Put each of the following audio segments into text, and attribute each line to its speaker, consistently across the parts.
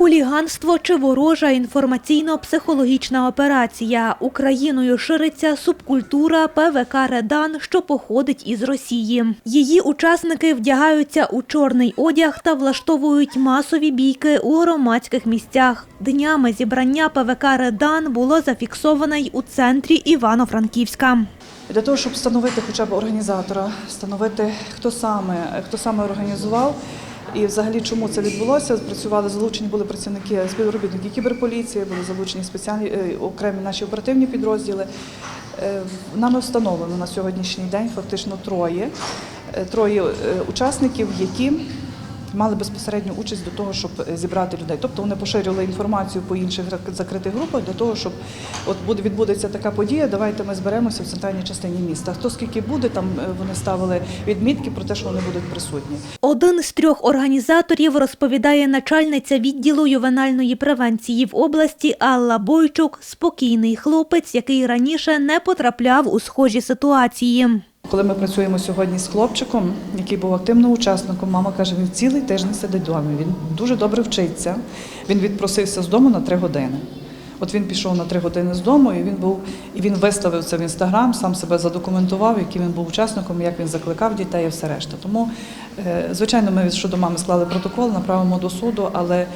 Speaker 1: Хуліганство чи ворожа інформаційно-психологічна операція. Україною шириться субкультура ПВК Редан, що походить із Росії. Її учасники вдягаються у чорний одяг та влаштовують масові бійки у громадських місцях. Днями зібрання ПВК Редан було зафіксоване й у центрі Івано-Франківська.
Speaker 2: Для того, щоб встановити хоча б організатора, встановити, хто саме, хто саме організував і взагалі чому це відбулося, працювали, залучені були працівники, співробітники кіберполіції, були залучені спеціальні е, окремі наші оперативні підрозділи. Е, Нами встановлено на сьогоднішній день фактично троє, е, троє учасників, які мали безпосередню участь до того, щоб е, зібрати людей. Тобто вони поширювали інформацію по інших закритих групах для того, щоб от буде відбудеться така подія. Давайте ми зберемося в центральній частині міста. Хто скільки буде, там е, вони ставили відмітки про те, що вони будуть присутні.
Speaker 1: Один з трьох організаторів розповідає начальниця відділу ювенальної превенції в області Алла Бойчук. Спокійний хлопець, який раніше не потрапляв у схожі ситуації.
Speaker 2: Коли ми працюємо сьогодні з хлопчиком, який був активним учасником, мама каже, він цілий тиждень сидить вдома. Він дуже добре вчиться. Він відпросився з дому на три години. От він пішов на три години з дому, і він був і він виставив це в інстаграм, сам себе задокументував, яким він був учасником, як він закликав дітей і все решта. Тому, е, звичайно, ми щодо мами склали протокол, направимо до суду, але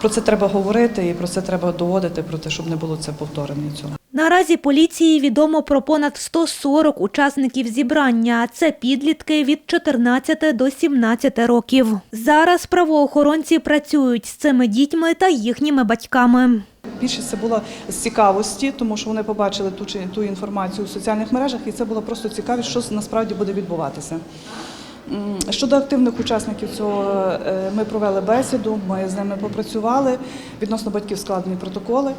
Speaker 2: про це треба говорити і про це треба доводити, про те, щоб не було це повторення цього.
Speaker 1: Наразі поліції відомо про понад 140 учасників зібрання. Це підлітки від 14 до 17 років. Зараз правоохоронці працюють з цими дітьми та їхніми батьками.
Speaker 2: Більшість це було з цікавості, тому що вони побачили ту чи ту інформацію у соціальних мережах, і це було просто цікавість, що насправді буде відбуватися. Щодо активних учасників цього, е, ми провели бесіду, ми з ними попрацювали. Відносно батьків складені протоколи.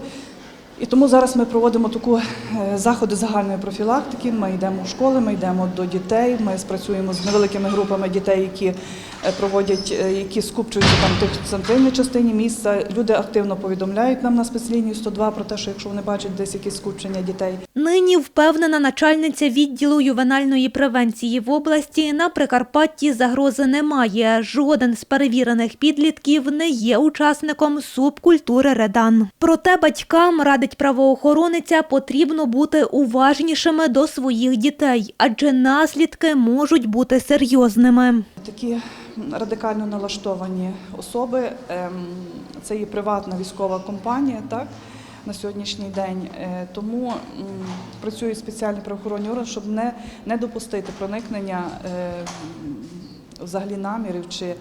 Speaker 2: І тому зараз ми проводимо таку е, заходи загальної профілактики. Ми йдемо в школи, ми йдемо до дітей. Ми спрацюємо з невеликими групами дітей, які е, проводять, е, які скупчуються там в центральній частині міста. Люди активно повідомляють нам на спецлінію 102 про те, що якщо вони бачать десь якісь скупчення дітей,
Speaker 1: Нині впевнена начальниця відділу ювенальної превенції в області на Прикарпатті загрози немає. Жоден з перевірених підлітків не є учасником субкультури редан. Проте батькам радить правоохорониця потрібно бути уважнішими до своїх дітей, адже наслідки можуть бути серйозними.
Speaker 2: Такі радикально налаштовані особи. ем, Це є приватна військова компанія, так на сьогоднішній день. Е, Тому працюють спеціальні правоохоронні органи, щоб не, не допустити проникнення е, взагалі намірів чи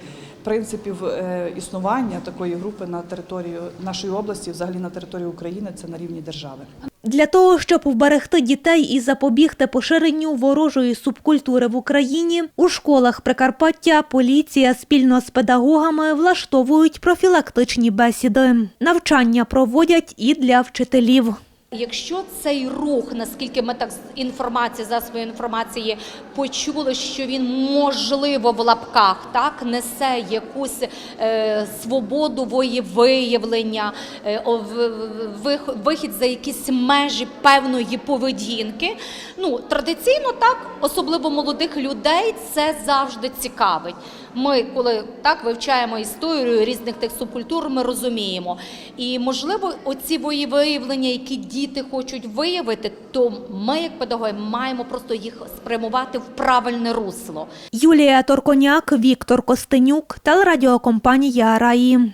Speaker 2: принципів е, існування такої групи на територію нашої області, взагалі на території України, це на рівні держави.
Speaker 1: Для того, щоб вберегти дітей і запобігти поширенню ворожої субкультури в Україні, у школах Прикарпаття поліція спільно з педагогами влаштовують профілактичні бесіди. Навчання проводять і для вчителів.
Speaker 3: Якщо цей рух, наскільки ми так з інформації засоби інформації почули, що він можливо в лапках так несе якусь е, свободу воєвиявлення, е, вихід за якісь межі певної поведінки. Ну традиційно так, особливо молодих людей, це завжди цікавить. Ми, коли так вивчаємо історію різних тих субкультур, ми розуміємо. І можливо, оці виявлення, які діти хочуть виявити, то ми, як педагоги, маємо просто їх спрямувати в правильне русло.
Speaker 1: Юлія Торконяк, Віктор Костенюк, телерадіокомпанія Раї.